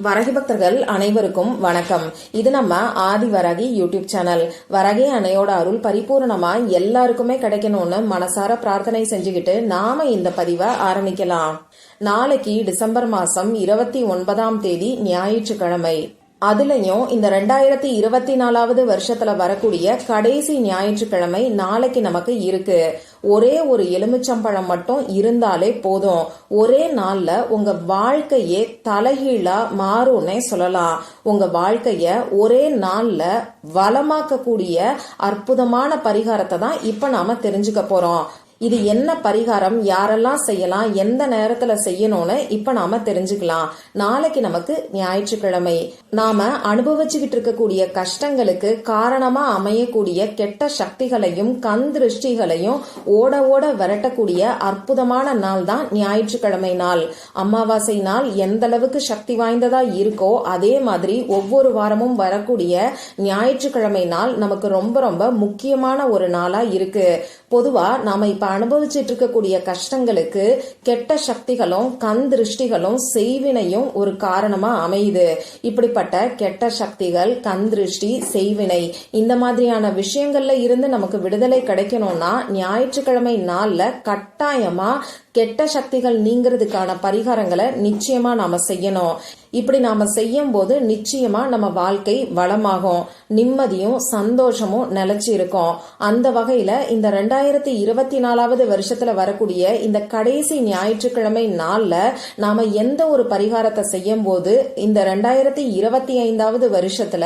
வரகி பக்தர்கள் அனைவருக்கும் வணக்கம். இது நம்ம ஆதி வரகி யூடியூப் சேனல். வரகி அணையோட அருள் பரிபூர்ணமா எல்லாருக்குமே கிடைக்கணும்னு மனசார பிரார்த்தனை செஞ்சுக்கிட்டு நாம இந்த பதிவை ஆரம்பிக்கலாம். நாளைக்கு டிசம்பர் மாசம் இருபத்தி ஒன்பதாம் தேதி ஞாயிற்றுக்கிழமை. அதுலயும் இந்த ரெண்டாயிரத்தி இருபத்தி நாலாவது வருஷத்துல வரக்கூடிய கடைசி ஞாயிற்றுக்கிழமை நாளைக்கு நமக்கு இருக்கு. ஒரே ஒரு எலுமிச்சம்பழம் மட்டும் இருந்தாலே போதும். ஒரே நாள்ல உங்க வாழ்க்கையே தலைகீழா மாறும்னே சொல்லலாம். உங்க வாழ்க்கைய ஒரே நாள்ல வளமாக்கக்கூடிய அற்புதமான பரிகாரத்தை தான் இப்ப நாம தெரிஞ்சுக்க போறோம். இது என்ன பரிகாரம்? யாரெல்லாம் செய்யலாம்? எந்த நேரத்துல செய்யணும்னு இப்ப நாம தெரிஞ்சுக்கலாம். நாளைக்கு நமக்கு ஞாயிற்றுக்கிழமை. நாம அனுபவிச்சுக்கிட்டு இருக்கக்கூடிய கஷ்டங்களுக்கு காரணமா அமையக்கூடிய கெட்ட சக்திகளையும் கண் திருஷ்டிகளையும் ஓட ஓட விரட்டக்கூடிய அற்புதமான நாள் தான் ஞாயிற்றுக்கிழமை நாள். அமாவாசை நாள் எந்த அளவுக்கு சக்தி வாய்ந்ததா இருக்கோ அதே மாதிரி ஒவ்வொரு வாரமும் வரக்கூடிய ஞாயிற்றுக்கிழமை நாள் நமக்கு ரொம்ப ரொம்ப முக்கியமான ஒரு நாளா இருக்கு. பொதுவா நாம இப்ப அனுபவிச்சுட்டு இருக்கக்கூடிய கஷ்டங்களுக்கு கெட்ட சக்திகளும் கண் திருஷ்டிகளும் செய்வினையும் ஒரு காரணமா அமையுது. இப்படிப்பட்ட கெட்ட சக்திகள் கண் திருஷ்டி செய்வினை இந்த மாதிரியான விஷயங்கள்ல இருந்து நமக்கு விடுதலை கிடைக்கணும்னா ஞாயிற்றுக்கிழமை நாள்ல கட்டாயமா கெட்ட சக்திகள் நீங்கிறதுக்கான பரிகாரங்களை நிச்சயமா நாம செய்யணும். இப்படி நாம செய்யும் போது நிச்சயமா நம்ம வாழ்க்கை வளமாகும். நிம்மதியும் சந்தோஷமும் நிலைச்சு இருக்கும். அந்த வகையில இந்த ரெண்டாயிரத்தி இருபத்தி நாலாவது வருஷத்துல வரக்கூடிய இந்த கடைசி ஞாயிற்றுக்கிழமை நாள்ல நாம எந்த ஒரு பரிகாரத்தை செய்யும் போது இந்த ரெண்டாயிரத்தி இருபத்தி ஐந்தாவது வருஷத்துல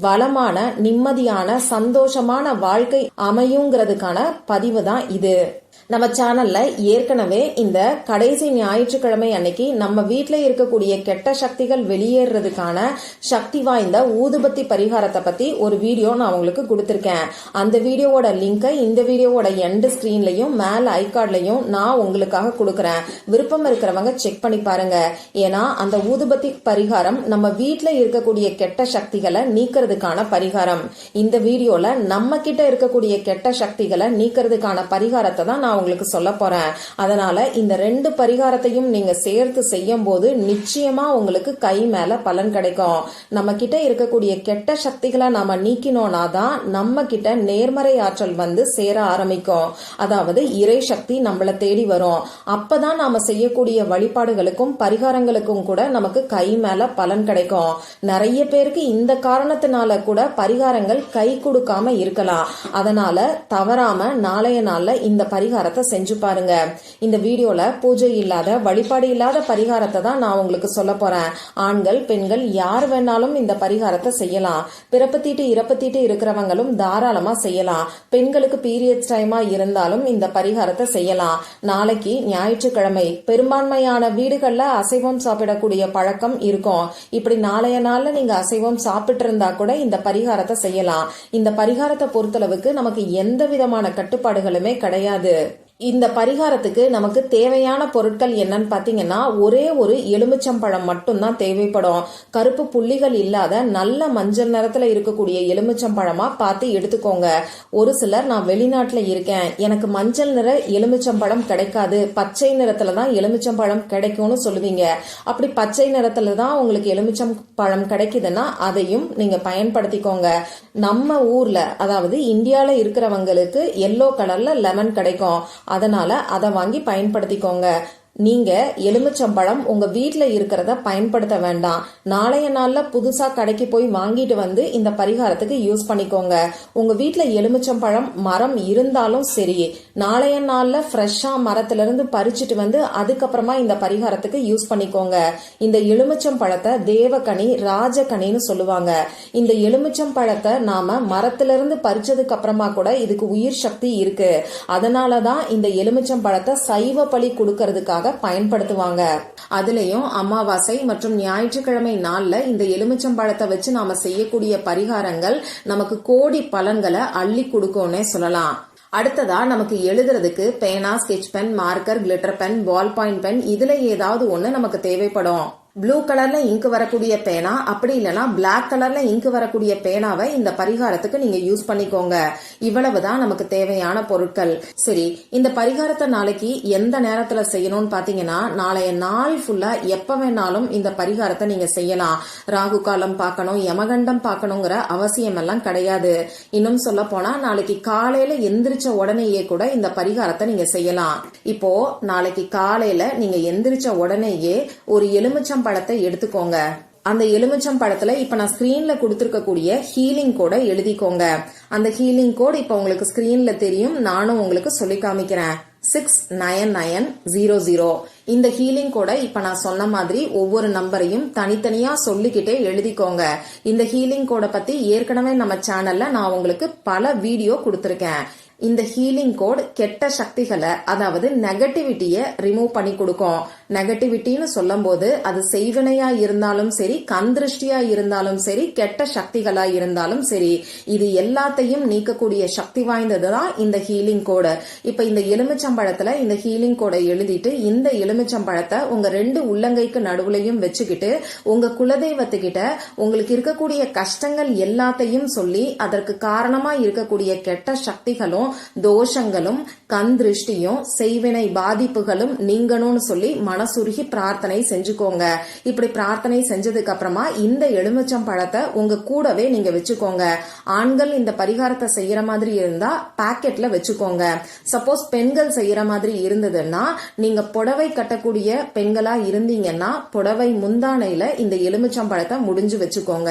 வளமான நிம்மதியான சந்தோஷமான வாழ்க்கை அமையுங்கிறதுக்கான பதிவு தான் இது. நம்ம சேனல்ல ஏற்கனவே இந்த கடைசி ஞாயிற்றுக்கிழமை அன்னைக்கு நம்ம வீட்டில் இருக்கக்கூடிய கெட்ட சக்திகள் வெளியேறதுக்கான சக்தி வாய்ந்த ஊதுபத்தி பரிகாரத்தை பத்தி ஒரு வீடியோ நான் உங்களுக்கு கொடுத்துருக்கேன். அந்த வீடியோவோட லிங்கை இந்த வீடியோவோட எண்டு ஸ்கிரீன்லயும் மேல ஐகார்ட்லயும் நான் உங்களுக்காக கொடுக்கறேன். விருப்பம் இருக்கிறவங்க செக் பண்ணி பாருங்க. ஏன்னா அந்த ஊதுபத்தி பரிகாரம் நம்ம வீட்டில் இருக்கக்கூடிய கெட்ட சக்திகளை நீக்கிறதுக்கான பரிகாரம். இந்த வீடியோல நம்ம கிட்ட இருக்கக்கூடிய கெட்ட சக்திகளை நீக்கிறதுக்கான பரிகாரத்தை தான் நான் உங்களுக்கு சொல்ல போறேன். அதனால இந்த ரெண்டு பரிகாரத்தையும் நீங்க சேர்த்து செய்யும் போது நிச்சயமா உங்களுக்கு கை மேல பலன் கிடைக்கும். நம்ம கிட்ட இருக்கக்கூடிய கெட்ட சக்திகளை நாம நீக்கினோம்னா தான் நம்ம கிட்ட நேர்மறை ஆற்றல் வந்து சேர ஆரம்பிக்கும். அதாவது இறை சக்தி நம்மளை தேடி வரும். அப்பதான் நாம செய்யக்கூடிய வழிபாடுகளுக்கும் பரிகாரங்களுக்கும் கூட நமக்கு கை மேல பலன் கிடைக்கும். நிறைய பேருக்கு இந்த காரணத்தினால கூட பரிகாரங்கள் கை கொடுக்காம இருக்கலாம். அதனால தவறாம நாளைய நாள்ல இந்த பரிகாரம் பரிகாரத்தை செஞ்சு பாருங்க. இந்த வீடியோல பூஜை இல்லாத வழிபாடு இல்லாத பரிகாரத்தை தான் நான் உங்களுக்கு சொல்ல போறேன். ஆண்கள் பெண்கள் யார் வேணாலும் இந்த பரிகாரத்தை செய்யலாம். பிறப்பு தீட்டு இறப்பு தீட்டு இருக்கிறவங்களும் தாராளமா செய்யலாம். பெண்களுக்கு பீரியட்ஸ் டைமா இருந்தாலும் இந்த பரிகாரத்தை செய்யலாம். நாளைக்கு ஞாயிற்றுக்கிழமை பெரும்பான்மையான வீடுகள்ல அசைவம் சாப்பிடக்கூடிய பழக்கம் இருக்கும். இப்படி நாளைய நாள்ல நீங்க அசைவம் சாப்பிட்டு இருந்தா கூட இந்த பரிகாரத்தை செய்யலாம். இந்த பரிகாரத்தை பொறுத்தளவுக்கு நமக்கு எந்த விதமான கட்டுப்பாடுகளுமே கிடையாது. இந்த பரிகாரத்துக்கு நமக்கு தேவையான பொருட்கள் என்னன்னு பார்த்தீங்கன்னா ஒரே ஒரு எலுமிச்சம்பழம் மட்டும்தான் தேவைப்படும். கருப்பு புள்ளிகள் இல்லாத நல்ல மஞ்சள் நிறத்துல இருக்கக்கூடிய எலுமிச்சம்பழமா பார்த்து எடுத்துக்கோங்க. ஒரு சிலர் நான் வெளிநாட்டுல இருக்கேன். எனக்கு மஞ்சள் நிற எலுமிச்சம்பழம் கிடைக்காது. பச்சை நிறத்துல தான் எலுமிச்சம்பழம் கிடைக்கும்னு சொல்லுவீங்க. அப்படி பச்சை நிறத்துல தான் உங்களுக்கு எலுமிச்சம் பழம் கிடைக்குதுன்னா அதையும் நீங்க பயன்படுத்திக்கோங்க. நம்ம ஊர்ல அதாவது இந்தியால இருக்கிறவங்களுக்கு எல்லோ கலர்ல லெமன் கிடைக்கும். அதனால் அதை வாங்கி பயன்படுத்திக்கோங்க. நீங்க எலுமிச்சம்பழம் உங்க வீட்டில் இருக்கிறத பயன்படுத்த வேண்டாம். நாளைய நாள்ல புதுசா கடைக்கு போய் வாங்கிட்டு வந்து இந்த பரிகாரத்துக்கு யூஸ் பண்ணிக்கோங்க. உங்க வீட்டில் எலுமிச்சம்பழம் மரம் இருந்தாலும் சரி நாளைய நாள்ல ஃப்ரெஷ்ஷா மரத்துல இருந்து பறிச்சுட்டு வந்து அதுக்கப்புறமா இந்த பரிகாரத்துக்கு யூஸ் பண்ணிக்கோங்க. இந்த எலுமிச்சம் பழத்தை தேவகனி ராஜகனின்னு சொல்லுவாங்க. இந்த எலுமிச்சம் பழத்தை நாம மரத்துல இருந்து பறிச்சதுக்கு அப்புறமா கூட இதுக்கு உயிர் சக்தி இருக்கு. அதனாலதான் இந்த எலுமிச்சம் பழத்தை சைவ பழி கொடுக்கறதுக்காக பயன்படுத்துவாங்க. அதுலயும் அமாவாசை மற்றும் ஞாயிற்றுக்கிழமை நாள்ல இந்த எலுமிச்சம்பழத்தை வச்சு நாம செய்யக்கூடிய பரிகாரங்கள் நமக்கு கோடி பலன்களை அள்ளி கொடுக்கும்னே சொல்லலாம். அடுத்ததா நமக்கு எழுதுறதுக்கு பேனா sketch pen marker glitter pen ball point pen இதுல ஏதாவது ஒண்ணு நமக்கு தேவைப்படும். ப்ளூ கலர்ல இங்கு வரக்கூடிய பேனா அப்படி இல்லைன்னா பிளாக் கலர்ல இங்கு வரக்கூடிய பேனாவை இந்த பரிகாரத்துக்கு நீங்க யூஸ் பண்ணிக்கோங்க. இவ்வளவுதான் நமக்கு தேவையான பொருட்கள். சரி இந்த பரிகாரத்தை நாளைக்கு எந்த நேரத்துல செய்யணும்னு பாத்தீங்கன்னா நாளைய நாள் ஃபுல்லா எப்ப வேணாலும் இந்த பரிகாரத்தை நீங்க செய்யலாம். ராகு காலம் பார்க்கணும் யமகண்டம் பார்க்கணுங்கிற அவசியம் எல்லாம் கிடையாது. இன்னும் சொல்ல போனா நாளைக்கு காலையில எந்திரிச்ச உடனேயே கூட இந்த பரிகாரத்தை நீங்க செய்யலாம். இப்போ நாளைக்கு காலையில நீங்க எந்திரிச்ச உடனேயே ஒரு எலுமிச்சம் பழத்தை எடுத்துக்கோங்க. அந்த எலுமிச்சம் பழத்துல இப்ப நான் ஸ்கிரீன்ல கொடுத்துருக்கக்கூடிய ஹீலிங் கோடை எழுதிக்கோங்க. அந்த ஹீலிங் கோட் இப்ப உங்களுக்கு ஸ்கிரீன்ல தெரியும். நானும் உங்களுக்கு சொல்லி காமிக்கிறேன். Six nine nine zero zero இந்த ஹீலிங் கோடை இப்ப நான் சொன்ன மாதிரி ஒவ்வொரு நம்பரையும் தனித்தனியா சொல்லிக்கிட்டே எழுதிக்கோங்க. இந்த ஹீலிங் கோடை பத்தி ஏற்கனவே நம்ம சேனல்ல நான் உங்களுக்கு பல வீடியோ கொடுத்துருக்கேன். இந்த ஹீலிங் கோட் கெட்ட சக்திகளை அதாவது நெகட்டிவிட்டியை ரிமூவ் பண்ணி கொடுக்கும். நெகட்டிவிட்டின்னு சொல்லும்போது அது செய்வினையா இருந்தாலும் சரி கந்திருஷ்டியா இருந்தாலும் சரி கெட்ட சக்திகளா இருந்தாலும் சரி இது எல்லாத்தையும் நீக்கக்கூடிய சக்தி வாய்ந்ததுதான் இந்த ஹீலிங் கோடு இப்ப இந்த எலுமிச்சம்பழத்துல இந்த ஹீலிங் கோடை எழுதிட்டு இந்த எலுமிச்சம்பழத்தை உங்க ரெண்டு உள்ளங்கைக்கு நடுவுலையும் வச்சுக்கிட்டு உங்க குலதெய்வத்துக்கிட்ட உங்களுக்கு இருக்கக்கூடிய கஷ்டங்கள் எல்லாத்தையும் சொல்லி அதற்கு காரணமா இருக்கக்கூடிய கெட்ட சக்திகளும் தோஷங்களும் கண் திருஷ்டியும் செய்வினை பாதிப்புகளும் நீங்கணும்னு சொல்லி மனசுருகி பிரார்த்தனை செஞ்சுக்கோங்க. இப்படி பிரார்த்தனை செஞ்சதுக்கு அப்புறமா இந்த எலுமிச்சம் பழத்தை உங்க கூடவே நீங்க வச்சுக்கோங்க. ஆண்கள் இந்த பரிகாரத்தை செய்யற மாதிரி இருந்தா பாக்கெட்ல வச்சுக்கோங்க. சப்போஸ் பெண்கள் செய்யற மாதிரி இருந்ததுன்னா நீங்க புடவை கட்டக்கூடிய பெண்களா இருந்தீங்கன்னா புடவை முந்தானையில இந்த எலுமிச்சம் பழத்தை முடிஞ்சு வச்சுக்கோங்க.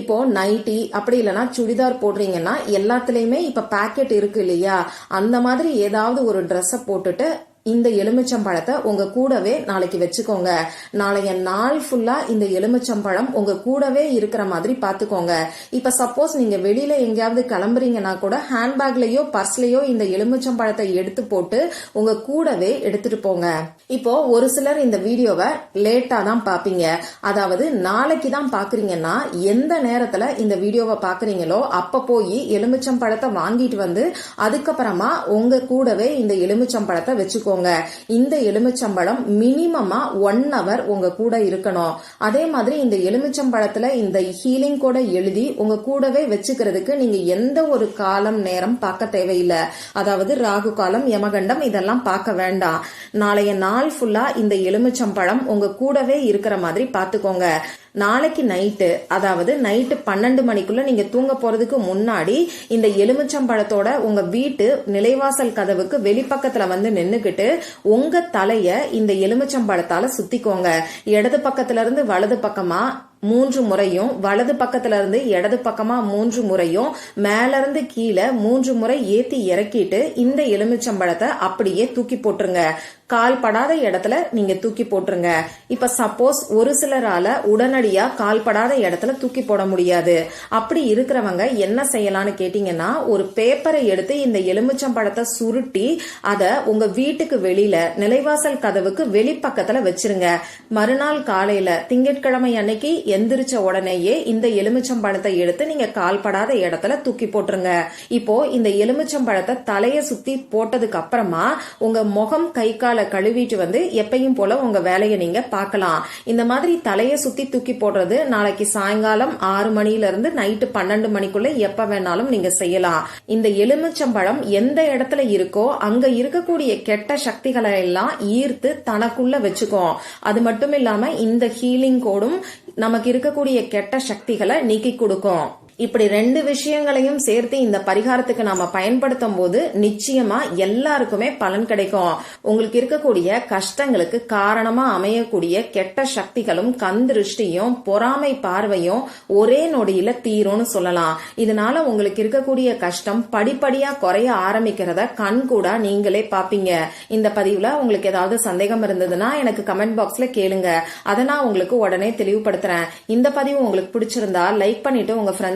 இப்போ நைட்டி அப்படி இல்லைன்னா சுடிதார் போடுறீங்கன்னா எல்லாத்துலயுமே இப்ப பாக்கெட் இருக்கு இல்லையா? அந்த மாதிரி ஏதாவது ஒரு ட்ரெஸ்ஸை போட்டுட்டு இந்த எலுமிச்சம்பழத்தை உங்க கூடவே நாளைக்கு வச்சுக்கோங்க. நாளைய நாள் ஃபுல்லா இந்த எலுமிச்சம்பழம் உங்க கூடவே இருக்கிற மாதிரி பாத்துக்கோங்க. இப்ப சப்போஸ் நீங்க வெளியில எங்கேயாவது கிளம்புறீங்கன்னா கூட ஹேண்ட்பேக்லயோ பர்ஸ்லயோ இந்த எலுமிச்சம்பழத்தை எடுத்து போட்டு உங்க கூடவே எடுத்துட்டு போங்க. இப்போ ஒரு சிலர் இந்த வீடியோவை லேட்டா தான் பாப்பீங்க. அதாவது நாளைக்கு தான் பாக்குறீங்கன்னா எந்த நேரத்துல இந்த வீடியோவை பாக்குறீங்களோ அப்ப போய் எலுமிச்சம்பழத்தை வாங்கிட்டு வந்து அதுக்கப்புறமா உங்க கூடவே இந்த எலுமிச்சம்பழத்தை வச்சுக்கோங்க. வச்சுக்கோங்க. இந்த எலுமிச்சம்பழம் மினிமமா ஒன் ஹவர் உங்க கூட இருக்கணும். அதே மாதிரி இந்த எலுமிச்சம்பழத்துல இந்த ஹீலிங் கூட எழுதி உங்க கூடவே வச்சுக்கிறதுக்கு நீங்க எந்த ஒரு காலம் நேரம் பார்க்க தேவையில்லை. அதாவது ராகு காலம் யமகண்டம் இதெல்லாம் பார்க்க வேண்டாம். நாளைய நாள் ஃபுல்லா இந்த எலுமிச்சம்பழம் உங்க கூடவே இருக்கிற மாதிரி பாத்துக்கோங்க நாளைக்கு நைட்டு அதாவது நைட்டு பன்னெண்டு மணிக்குள்ள நீங்க தூங்க போறதுக்கு முன்னாடி இந்த எலுமிச்சம்பழத்தோட உங்க வீட்டு நிலைவாசல் கதவுக்கு வெளிப்பக்கத்துல வந்து நின்னுக்கிட்டு உங்க தலைய இந்த எலுமிச்சம்பழத்தால சுத்திக்கோங்க. இடது பக்கத்துல இருந்து வலது பக்கமா மூன்று முறையும் வலது பக்கத்துல இருந்து இடது பக்கமா மூன்று முறையும் மேல இருந்து கீழே மூன்று முறை ஏத்தி இறக்கிட்டு இந்த எலுமிச்சம்பழத்தை அப்படியே தூக்கி போட்டுருங்க. கால் படாத இடத்துல நீங்க தூக்கி போட்டுருங்க. இப்ப சப்போஸ் ஒரு சிலரால உடனடியா கால் படாத இடத்துல தூக்கி போட முடியாது. அப்படி இருக்கிறவங்க என்ன செய்யலாம்னு கேட்டீங்கன்னா ஒரு பேப்பரை எடுத்து இந்த எலுமிச்சம்பழத்தை சுருட்டி அதை உங்க வீட்டுக்கு வெளியில நிலைவாசல் கதவுக்கு வெளிப்பக்கத்துல வச்சிருங்க. மறுநாள் காலையில திங்கட்கிழமை அன்னைக்கு எந்திரிச்ச உடனேயே இந்த எலுமிச்சம்பழத்தை எடுத்து நீங்க கால்படாத இடத்துல தூக்கி போட்டுருங்க. இப்போ இந்த எலுமிச்சம்பழத்தை தலையை சுத்தி போட்டதுக்கு அப்புறமா உங்க முகம் கை கால கழுவிட்டு வந்து எப்பையும் போல உங்க வேலையை நீங்க பார்க்கலாம். இந்த மாதிரி தலைய சுத்தி தூக்கி போடுறது நாளைக்கு சாயங்காலம் ஆறு மணில இருந்து நைட்டு பன்னெண்டு மணிக்குள்ள எப்ப வேணாலும் நீங்க செய்யலாம். இந்த எலுமிச்சம்பழம் எந்த இடத்துல இருக்கோ அங்க இருக்கக்கூடிய கெட்ட சக்திகளை எல்லாம் ஈர்த்து தனக்குள்ள வச்சுக்கோ அது மட்டும் இல்லாம இந்த ஹீலிங் கோடும் நமக்கு இருக்கக்கூடிய கெட்ட சக்திகளை நீக்கி கொடுக்கும். இப்படி ரெண்டு விஷயங்களையும் சேர்த்து இந்த பரிகாரத்துக்கு நாம பயன்படுத்தும் போது நிச்சயமா எல்லாருக்குமே பலன் கிடைக்கும். உங்களுக்கு இருக்கக்கூடிய கஷ்டங்களுக்கு காரணமா அமையக்கூடிய கெட்ட சக்திகளும் கந்திருஷ்டியும் பொறாமை பார்வையும் ஒரே நொடியில தீரும்னு சொல்லலாம். இதனால உங்களுக்கு இருக்கக்கூடிய கஷ்டம் படிப்படியா குறைய ஆரம்பிக்கிறத கண் கூட நீங்களே பாப்பீங்க. இந்த பதிவுல உங்களுக்கு ஏதாவது சந்தேகம் இருந்ததுன்னா எனக்கு கமெண்ட் பாக்ஸ்ல கேளுங்க. அதை நான் உங்களுக்கு உடனே தெளிவுபடுத்துறேன். இந்த பதிவு உங்களுக்கு பிடிச்சிருந்தா லைக் பண்ணிட்டு உங்க